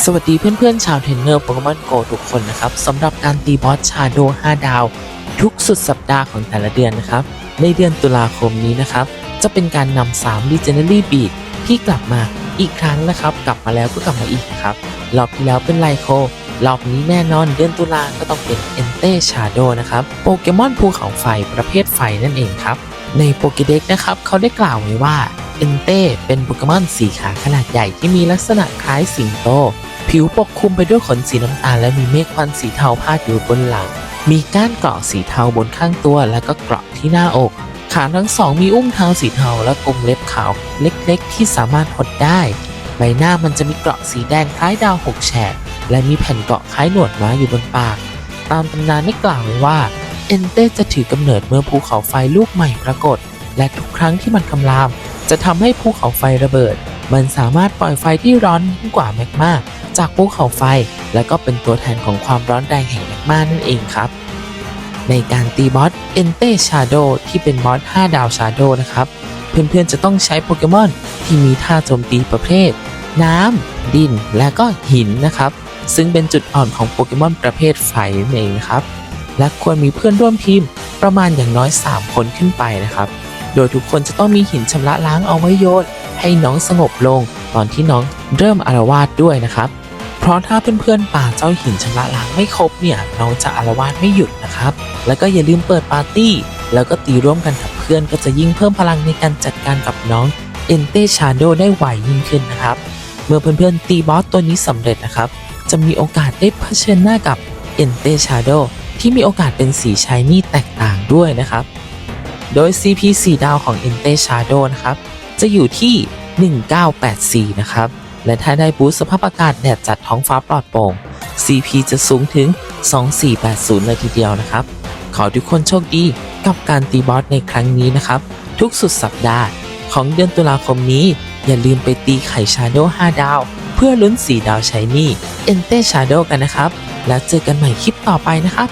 สวัสดีเพื่อนๆ ชาวเทรนเนอร์โปเกมอนโกทุกคนนะครับสำหรับการตีบอสชาโด5 ดาว ทุกสุดสัปดาห์ของแต่ละเดือนนะครับ ในเดือนตุลาคมนี้นะครับ จะเป็นการนำ3 Legendary Beat ที่กลับมาอีกครั้งนะครับ กลับมาแล้วก็กลับมาอีกครับ รอบที่แล้วเป็นไลโครอบนี้แน่นอนเดือนตุลาก็ต้องเป็นเอนเต้ชาโดนะครับโปเกมอนภูเขาไฟประเภทไฟนั่นเองครับ ในโปเกเด็กนะครับเขาได้กล่าวไว้ว่า นเต้ เป็นโปเกมอนสีขาขนาดใหญ่ที่มีลักษณะคล้ายสิงโต ผิวปกคลุมไปด้วยขนสีน้ำตาลและมีเมฆควันสีเทาพาดอยู่บนหลัง มีก้านเกราะสีเทาบนข้างตัว และก็เกราะที่หน้าอก ขาทั้งสองมีอุ้งเท้าสีเทาและกรงเล็บขาวเล็กๆ ที่สามารถหดได้ ใบหน้ามันจะมีเกราะสีแดงคล้ายดาวหกแฉกและมีแผ่นเกราะคล้ายหนวดม้าอยู่บนปาก ตามตำนานได้กล่าวไว้ว่าเอนเต้จะถือกำเนิดเมื่อภูเขาไฟลูกใหม่ปรากฏ และทุกครั้งที่มันคำราม จะทำให้ภูเขาไฟระเบิด มันสามารถปล่อยไฟที่ร้อนยิ่งกว่าแมกมาจากภูเขาไฟ และก็เป็นตัวแทนของความร้อนแรงแห่งแมกมานั่นเองครับ ในการตีบอสเอนเต้ชาโดที่เป็นบอส5ดาวชาโดนะครับ เพื่อนๆจะต้องใช้โปเกมอนที่มีท่าโจมตีประเภท น้ำ ดิน และก็หินนะครับ ซึ่งเป็นจุดอ่อนของโปเกมอนประเภทไฟนั่นเองครับ และควรมีเพื่อนร่วมทีมประมาณอย่างน้อย 3 คนขึ้นไปนะครับ โดยทุกคนจะต้องมีหินชำระล้างเอาไว้โยนให้น้องสงบลง ตอนที่น้องเริ่มอารวาสด้วยนะครับ เพราะถ้าเพื่อนๆป่าเจ้าหินชำระล้างไม่ครบเนี่ยน้องจะอารวาสไม่หยุดนะครับ แล้วก็อย่าลืมเปิดปาร์ตี้ แล้วก็ตีร่วมกันกับเพื่อนก็จะยิ่งเพิ่มพลังในการจัดการกับน้องเอนเตชาโดได้ไวยิ่งขึ้นนะครับ เมื่อเพื่อนๆตีบอสตัวนี้สำเร็จนะครับ จะมีโอกาสได้เผชิญหน้ากับเอนเตชาโดที่มีโอกาสเป็นสีชายนี่แตกต่างด้วยนะครับ โดย CP 4 ดาวของ e n t e Shadow นะครับ จะอยู่ที่ 1984 นะครับ และถ้าได้บูสสภาพอากาศแดดจัดท้องฟ้าปลอดโปร่ง CP จะสูงถึง 2480 เลยทีเดียวนะครับ ขอทุกคนโชคดีกับการตีบอสในครั้งนี้นะครับ ทุกสุดสัปดาห์ ของเดือนตุลาคมนี้ อย่าลืมไปตีไข่ Shadow 5ดาว เพื่อลุ้น 4 ดาวชายนี่ e n t e Shadow กันนะครับ แล้วเจอกันใหม่คลิปต่อไปนะครับ